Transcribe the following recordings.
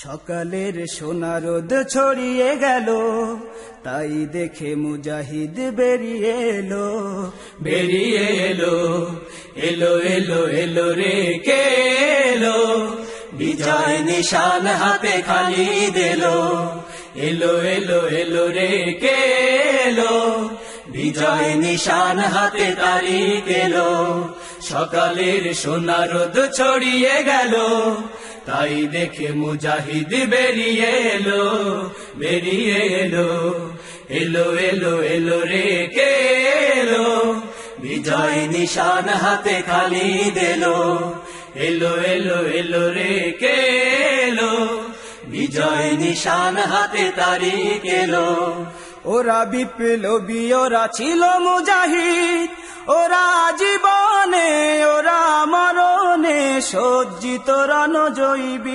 সকালের সোনা রোদ ছড়িয়ে গেল, তাই দেখে মুজাহিদ বেরিয়ে এলো বেরিয়ে এলো এলো এলো এলো রে, কে এলো? বিজয় নিশান হাতে খালি দিলো, এলো এলো এলো রে, কে এলো? বিজয় নিশান হাতে তারিখ এলো সকালের সোনা রোদ ছড়িয়ে গেল তাই দেখে মুজাহিদ বেরিয়ে এলো বেরিয়ে এলো এলো এলো এলো রে কে এলো? বিজয় নিশান হাতে খালি দিলো, এলো এলো এলো রে কে এলো? বিজয় নিশান হাতে তারিখ এলো, ওরা বিপ্লবী, ওরা ছিল মুজাহিদ, ওরা জীবনে ওরা মরণে সজ্জিত রণজৈবী।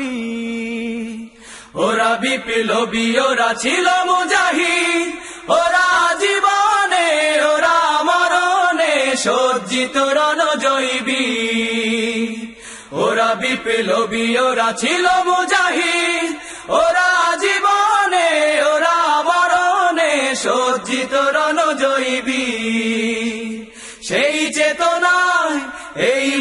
ওরা বিপ্লবী, ওরা ছিল মুজাহিদ। ওরা জীবনে, ওরা মরণে সজ্জিত রণজৈবী। ওরা বিপ্লবী, ওরা ছিল মুজাহিদ। ওরা জীবনে, ওরা মরণে সজ্জিত রণজৈবী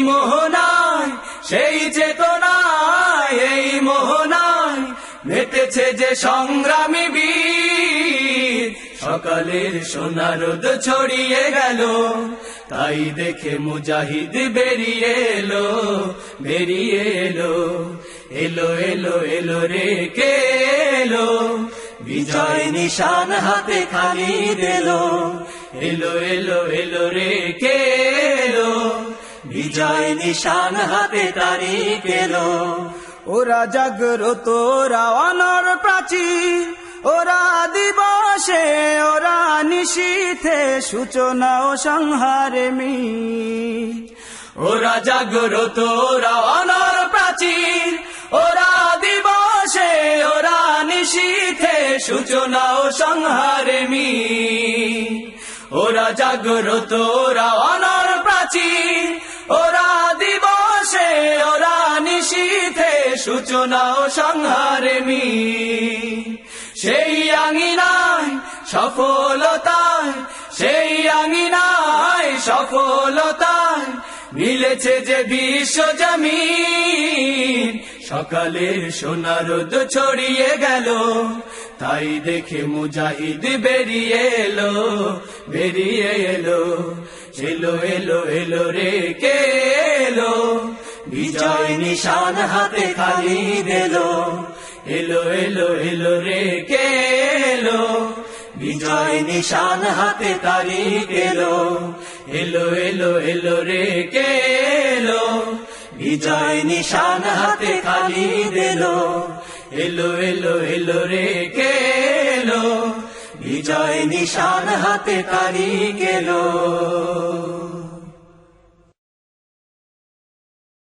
মোহনায় সেই চেতনায় এই মোহনায় মেতেছে যে সংগ্রামী বীর, সকালের সোনা রোদ ছড়িয়ে গেল। তাই দেখে মুজাহিদ বেরিয়ে এলো বেরিয়ে এলো। এলো এলো এলো রে, কে এলো? বিজয় নিশান হাতে খালি দিলো এলো এলো এলো রে, কে এলো? বিজয় নিশান হাতে তারিখ এলো ওরা জাগ্রত ওরা অনর প্রাচীর ওরা দিবসে ওরা নিশীথে সূচনা ও সংহারে মি ওরা জাগ্রত অনর প্রাচীর ওরা দিবসে ওরা নিশীথে সূচনা ও সংহারে মি ওরা জাগ্রত অনর প্রাচীর ওরা দিবসে, ওরা নিশীথে সূচনা ও সংহারে মি সেই আঙিনায় সফলতায়, সেই আঙিনায় সফলতায় মিলেছে যে বিশ্ব জমিন সকালের সোনা রোদ ছড়িয়ে গেল, তাই দেখে মুজাহিদ বেরিয়ে এলো বেরিয়ে এলো এলো এলো এলো রে কে এলো? বিজয় নিশান হাতে খালি দিলো, এলো এলো এলো রে কে এলো? বিজয় নিশান হাতে তারিখ এলো এলো এলো এলো রে কে বিজয় নিশান হাতে খালি দিল। এলো এলো এলো রে কেলো বিজয় নিশান হাতে তারিখ এলো